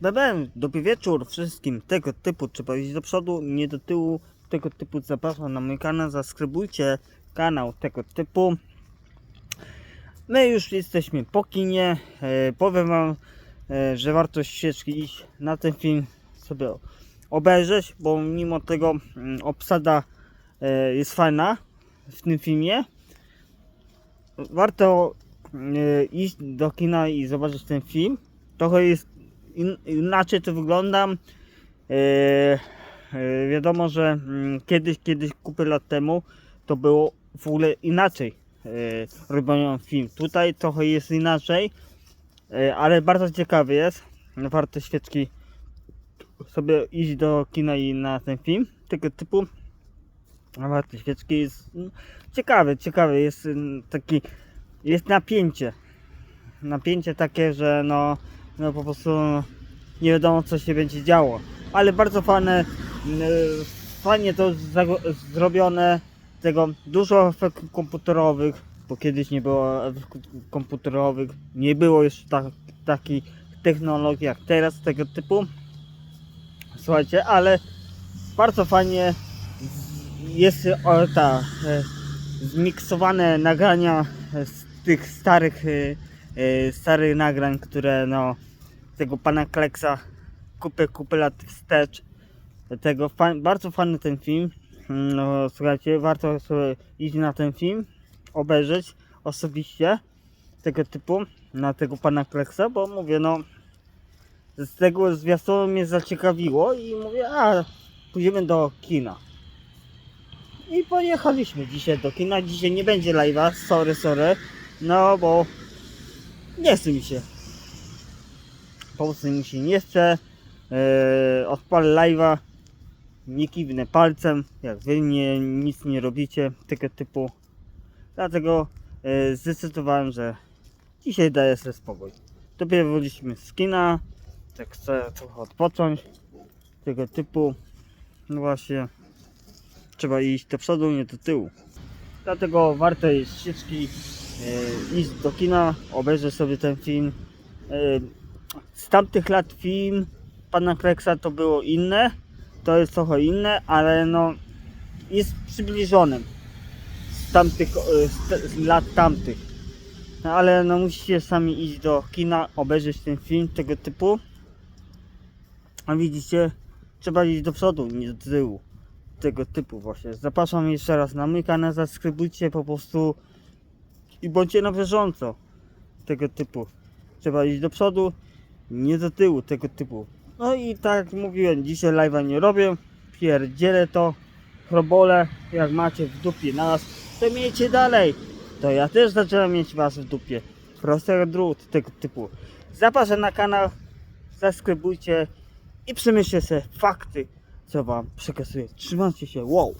BBM, dobry wieczór wszystkim tego typu, trzeba iść do przodu, nie do tyłu, tego typu zapraszam na mój kanał, zaskrybujcie kanał tego typu. My już jesteśmy po kinie, e, powiem wam, e, że warto świeczki iść na ten film sobie obejrzeć, bo mimo tego mm, obsada e, jest fajna w tym filmie. Warto e, iść do kina i zobaczyć ten film. Trochę jest in, inaczej to wygląda. E, wiadomo, że mm, kiedyś, kiedyś kupę lat temu to było w ogóle inaczej robiony film. Tutaj trochę jest inaczej, ale bardzo ciekawy jest. Warto świeczki sobie iść do kina i na ten film tego typu. A Warto świeczki jest mm, ciekawy, ciekawy jest mm, taki jest napięcie. Napięcie takie, że no, no po prostu nie wiadomo co się będzie działo. Ale bardzo fajne, mm, fajnie to zrobione, tego dużo efektów komputerowych, bo kiedyś nie było efektów komputerowych, nie było jeszcze tak, takich technologii jak teraz tego typu. Słuchajcie, ale bardzo fajnie jest o, ta e, zmiksowane nagrania z tych starych e, e, starych nagrań, które no tego pana Kleksa kupę kupę lat wstecz tego fa- bardzo fajny ten film no słuchajcie warto sobie iść na ten film obejrzeć osobiście tego typu na tego pana Kleksa bo mówię no z tego zwiastunu mnie zaciekawiło i mówię a pójdziemy do kina i pojechaliśmy dzisiaj do kina. Dzisiaj nie będzie live'a, sorry, sorry. No bo nie chce mi się. Po prostu mi się nie chce. Odpalę live'a. Nie kiwnę palcem, jak wy nie, nic nie robicie tego typu. Dlatego e, zdecydowałem, że dzisiaj daję sobie spokój. Dopiero wyszliśmy z kina. Tak chcę trochę odpocząć. Tego typu. No właśnie trzeba iść do przodu, nie do tyłu. Dlatego warto jest świeczki e, iść do kina, obejrzeć sobie ten film. E, z tamtych lat film pana Kleksa to było inne, to jest trochę inne, ale no jest przybliżonym z tamtych z, z lat tamtych. No, ale no musicie sami iść do kina, obejrzeć ten film tego typu. A widzicie, trzeba iść do przodu, nie do tyłu tego typu właśnie. Zapraszam jeszcze raz na mój kanał, zaskrybujcie po prostu i bądźcie na bieżąco tego typu. Trzeba iść do przodu, nie do tyłu tego typu. No i tak jak mówiłem, dzisiaj live'a nie robię, pierdzielę to, chrobole, jak macie w dupie nas, to miejcie dalej. To ja też zaczynam mieć was w dupie. Prosty jak drut tego typu. Zapraszam na kanał, zaskrybujcie i przemyślcie sobie fakty, co wam przekazuję. Trzymajcie się, wow!